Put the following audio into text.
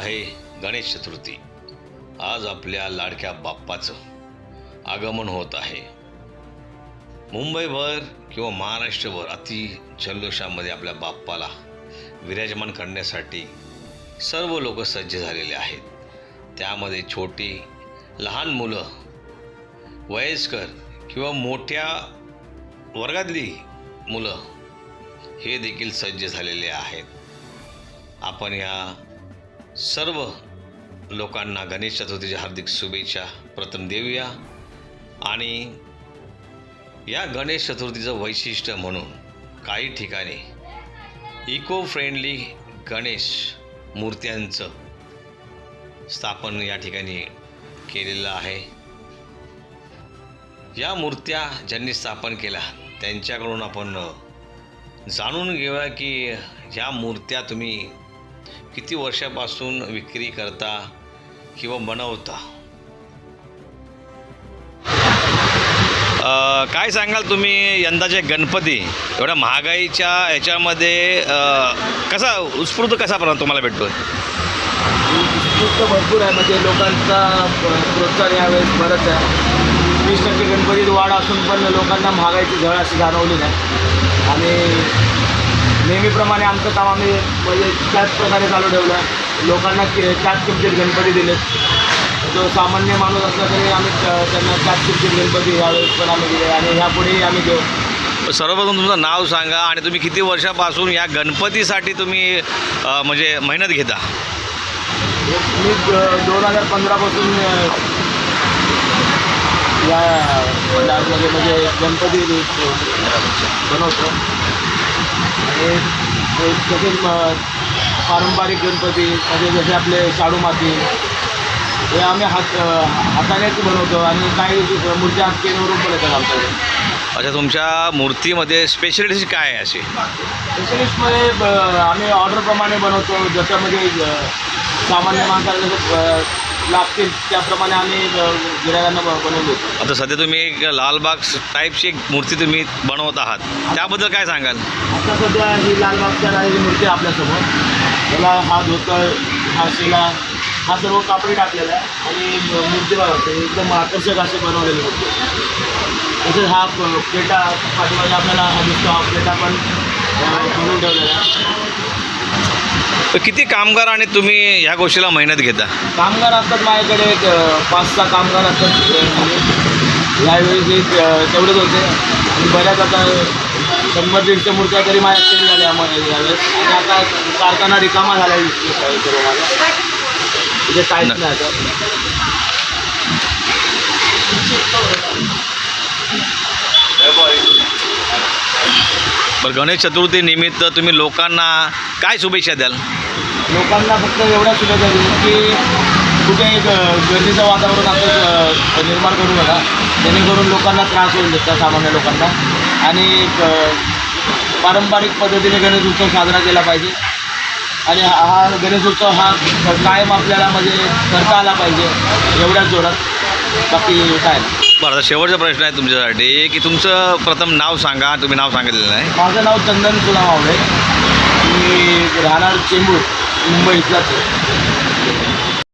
आहे गणेश चतुर्थी. आज आपल्या लाडक्या बाप्पाचं आगमन होत आहे. मुंबईभर किंवा महाराष्ट्रभर अति जल्लोषामध्ये आपल्या बाप्पाला विराजमान करण्यासाठी सर्व लोक सज्ज झालेले आहेत. त्यामध्ये छोटी लहान मुलं वयस्कर किंवा मोठ्या वर्गातली मुलं हे देखील सज्ज झालेले आहेत. आपण या सर्व लोकांना गणेश चतुर्थीच्या हार्दिक शुभेच्छा प्रथम देऊया. आणि या गणेश चतुर्थीचं वैशिष्ट्य म्हणून काही ठिकाणी इको फ्रेंडली गणेश मूर्त्यांचं स्थापन या ठिकाणी केलेलं आहे. या मूर्त्या ज्यांनी स्थापन केल्या त्यांच्याकडून आपण जाणून घेऊया की ह्या मूर्त्या तुम्ही किती वर्षापासून विक्री करता किंवा बनवता? काय सांगाल तुम्ही यंदाचे गणपती? एवढ्या महागाईच्या ह्याच्यामध्ये कसा उत्स्फूर्त कसा पर्यंत तुम्हाला भेटतो उत्स्फूर्त भरपूर आहे. म्हणजे लोकांचा प्रोत्साहन यावेळेस बरंच आहे. वीस टक्के गणपतीत वाढ असून पण लोकांना महागाईची झळ अशी जाणवली नाही. आणि नेहमीप्रमाणे आमचं काम आम्ही म्हणजे त्याच प्रकारे चालू ठेवलं. लोकांना कि त्याच किमतीत गणपती दिलेत. जो सामान्य माणूस असला तरी आम्ही त्या- त्यांना त्याच किमतीत गणपती यावेळेस पण आम्ही दिले आणि ह्यापुढेही आम्ही देऊ. सर्वप्रथम तुमचं नाव सांगा आणि तुम्ही किती वर्षापासून या गणपतीसाठी तुम्ही म्हणजे मेहनत घेता? मी दोन हजार पंधरापासून या मंडळामध्ये म्हणजे गणपती बनवतो. ते तसेच पारंपरिक गणपती म्हणजे जसे आपले शाडू माती हे आम्ही हात हातानेच बनवतो आणि काही मूर्त्या केनवरून पण येतात आमच्याकडे. अच्छा तुमच्या मूर्तीमध्ये स्पेशलिटी काय आहे अशी? स्पेशलिस्टमध्ये आम्ही ऑर्डरप्रमाणे बनवतो. जसं म्हणजे सामान्य माणसाला जसं लागतील त्याप्रमाणे आम्ही गिरायकांना ब- बनवून देतो आता सध्या तुम्ही एक लालबाग टाईपची एक मूर्ती तुम्ही बनवत आहात. त्याबद्दल काय सांगाल? आता सध्या ही लालबागच्या राजाची मूर्ती आपल्यासमोर. त्याला हा धोतर हा शिला हा सर्व कापडी टाकलेला आहे. आणि मूर्ती बघा ते एकदम आकर्षक असे बनवलेले मूर्ती तसेच हा प- पेटा पाठीमागे आपल्याला हा दिसतो हा पेटा पण बनवून ठेवलेला आहे. तर किती कामगार आणि तुम्ही ह्या गोष्टीला मेहनत घेता? कामगार असतात माझ्याकडे एक पाच सहा कामगार असतात आणि यावेळी अ, तेवढेच होते. आणि बऱ्याच आता शंभर दीडशे मूर्त्या तरी माझ्या सेल झाल्या आम्हाला यावेळेस. आणि आता कारखाना रिकामा झाला म्हणजे काहीच नाही आता. बरं गणेश चतुर्थी निमित्त तुम्ही लोकांना काय शुभेच्छा द्याल? लोकांना फक्त एवढ्या सुविधा दिली की कुठे एक गर्दीचं वातावरण अ, निर्माण करू नका. जेणेकरून लोकांना त्रास होईल त्या सामान्य लोकांना. आणि पारंपरिक पद्धतीने गणेश उत्सव साजरा केला पाहिजे. आणि हा गणेश उत्सव हा कायम आपल्याला म्हणजे करता आला पाहिजे एवढ्याच जोरात. बाकी काय. बरं शेवटचा प्रश्न आहे तुमच्यासाठी की तुमचं प्रथम नाव सांगा. तुम्ही नाव सांगितलेलं नाही माझं नाव चंदन सुला मावळे मी राहणार चेंबूर मुंबई इथलाच